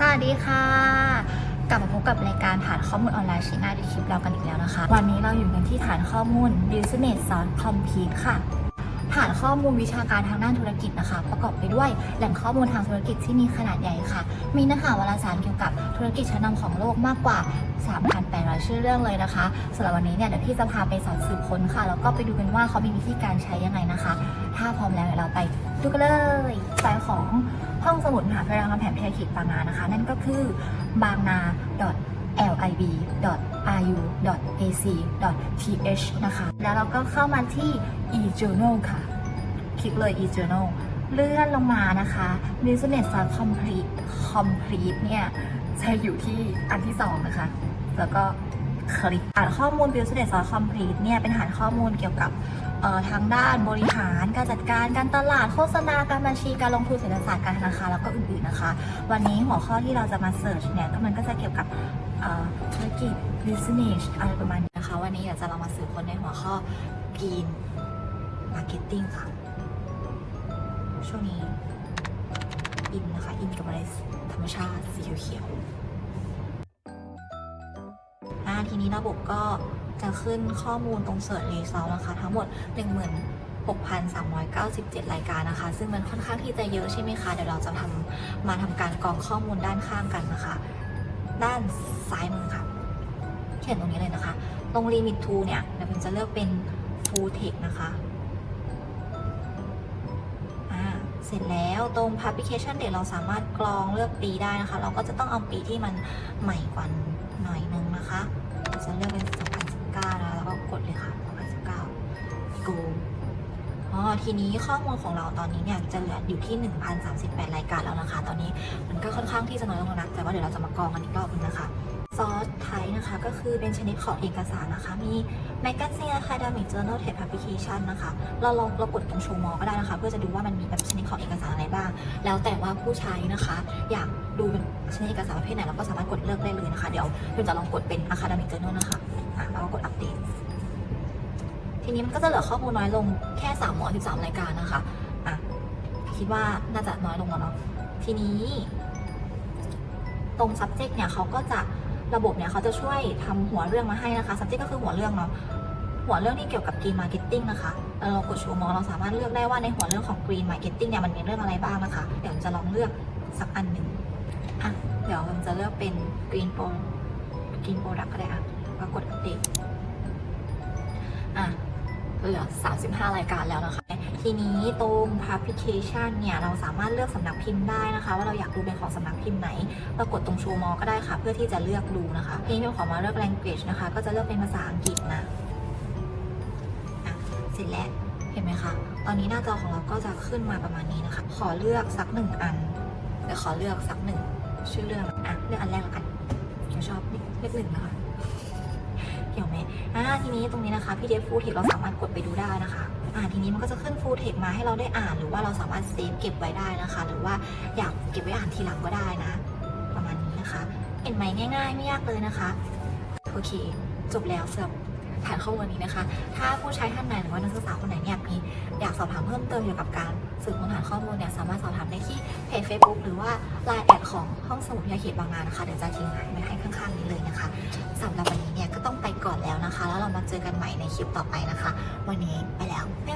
สวัสดีค่ะ กลับมาพบกับรายการฐานข้อมูลออนไลน์ชิ้นหน้าในคลิปเรากันอีกแล้วนะคะ วันนี้เราอยู่กันที่ฐานข้อมูล Business Source Complete ค่ะ ฐานข้อมูลวิชาการทางด้านธุรกิจนะคะ ประกอบไปด้วยแหล่งข้อมูลทางธุรกิจที่มีขนาดใหญ่ค่ะ มีเนื้อหาวารสารเกี่ยวกับธุรกิจชั้นนำของโลกมากกว่า 3,800 ชื่อเรื่องเลยนะคะสำหรับวันนี้เนี่ยเดี๋ยวพี่จะพาไปสอนสืบค้นค่ะ แล้วก็ไปดูกันว่าเขามีวิธีการใช้ยังไงนะคะ ถ้าพร้อมแล้วเดี๋ยวเราไปดูกันเลยสายของห้องสมุดมหาวิทยาลัยรามคำแหงพิทยาเขตบางนานะคะ นั่นก็คือบางนา lib.ru.ac.th นะคะ แล้วเราก็เข้ามาที่ e-journal ค่ะ คลิกเลย e-journal เลื่อนลงมานะคะ business for complete complete เนี่ย จะอยู่ที่อันที่ 2 นะคะ แล้วก็คลิกอ่านข้อมูล business for complete เนี่ย เป็นฐานข้อมูลเกี่ยวกับ ทางด้านบริหารการจัดการการตลาดโฆษณาการบัญชีการลงทุนเศรษฐศาสตร์การธนาคารแล้วก็อื่นๆนะคะ วันนี้หัวข้อที่เราจะมาเสิร์ชเนี่ยก็มันก็จะเกี่ยวกับธุรกิจ business อะไรประมาณนี้นะคะ วันนี้เดี๋ยวจะเรามาสืบค้นในหัวข้อ green marketing ค่ะ ช่วงนี้อินนะคะ อินกับอะไรธรรมชาติสีเขียวๆทีนี้ระบบก็ จะขึ้นข้อมูลตรงเสิร์ชรีซอลนะคะ ทั้งหมด 16,397 รายการนะคะ ซึ่งมันค่อนข้างที่จะเยอะใช่ไหมคะ เดี๋ยวเราจะทำมาทำการกรองข้อมูลด้านข้างกันนะคะ ด้านซ้ายมือค่ะ เขียนตรงนี้เลยนะคะ ตรง Limit to เนี่ยเดี๋ยวผมจะเลือกเป็น Full Text นะคะอ่าเสร็จแล้วตรง publication date เราสามารถกรองเลือกปีได้นะคะ เราก็จะต้องเอาปีที่มันใหม่กว่าหน่อยนึงนะคะ จะเลือกเป็น 9นะแล้วก็กดเลยค่ะ2019 go อ๋อทีนี้ข้อมูลของเราตอนนี้เนี่ยจะเหลืออยู่ที่ 1,038 รายการแล้วนะคะ ตอนนี้มันก็ค่อนข้างที่จะน้อยลงแล้วนะแต่ว่าเดี๋ยวเราจะมากรองกันอีกรอบนึงนะคะ ซอสไทป์นะคะ ก็คือเป็นชนิดของเอกสารนะคะ มี Magazine Academic Journal Text Publication นะคะ เราลองเรากดตรงโชว์มอก็ได้นะคะ เพื่อจะดูว่ามันมีแบบชนิดของเอกสารอะไรบ้าง แล้วแต่ว่าผู้ใช้นะคะ อยากดูเป็นชนิดเอกสารประเภทไหนเราก็สามารถกดเลือกได้เลยนะคะ เดี๋ยวเราจะลองกดเป็น Academic Journal นะคะอะแล้วก็กดอัปเดตทีนี้มันก็จะเหลือข้อมูลน้อยลงแค่313รายการนะคะอะคิดว่าน่าจะน้อยลงแล้วเนาะทีนี้ ตรง subject เนี่ยเขาก็จะ ระบบเนี่ยเขาจะช่วยทำหัวเรื่องมาให้นะคะ subject ก็คือหัวเรื่องเนาะ หัวเรื่องที่เกี่ยวกับ green marketing นะคะเรากดชว์มอเราสามารถเลือกได้ว่าในหัวเรื่องของ green marketing เนี่ยมันมีเรื่องอะไรบ้างนะคะ เดี๋ยวจะลองเลือกสักอันหนึ่งอะ เดี๋ยวมันจะเลือกเป็น green pro green product ก็ได้ค่ะแล้วกดอัปเดตอะเหลือ35 รายการแล้วนะคะ ทีนี้ตรง publication เนี่ยเราสามารถเลือกสำนักพิมพ์ได้นะคะ ว่าเราอยากดูเป็นของสำนักพิมพ์ไหนเรากดตรง show more ก็ได้ค่ะ เพื่อที่จะเลือกดูนะคะทีนี้เราขอมาเลือก language นะคะ ก็จะเลือกเป็นภาษาอังกฤษนะอะเสร็จแล้วเห็นไหมคะ ตอนนี้หน้าจอของเราก็จะขึ้นมาประมาณนี้นะคะ ขอเลือกสักหนึ่งอันเดี๋ยวขอเลือกสักหนึ่งชื่อเรื่องอะเลือกอันแรกล้วกันเราชอบเลขหนึ่งนะคะ เกี่ยวไหมอ่าทีนี้ตรงนี้นะคะ PDF Full Text เราสามารถกดไปดูได้นะคะอ่าทีนี้มันก็จะขึ้น Full Text มาให้เราได้อ่าน หรือว่าเราสามารถเซฟเก็บไว้ได้นะคะ หรือว่าอยากเก็บไว้อ่านทีหลังก็ได้นะ ประมาณนี้นะคะ เห็นไหมง่าย ๆ ไม่ยากเลยนะคะโอเค จบแล้วสำหรับฐานข้อมูลนี้นะคะ ถ้าผู้ใช้ท่านไหนหรือว่านักศึกษาคนไหนเนี่ยมีอยากสอบถามเพิ่มเติมเกี่ยวกับการสืบค้นหาข้อมูลเนี่ยสามารถสอบถามได้ที่เพจ Facebook หรือว่า Line แอดของห้องสมุดยาเขตบางนานะคะ เดี๋ยวจะทิ้งไว้ให้ข้างๆนี้เลยนะคะสำหรับวันนี้เนี่ยก็ต้อง ก่อนแล้วนะคะ แล้วเรามาเจอกันใหม่ในคลิปต่อไปนะคะ วันนี้ไปแล้วบ๊าย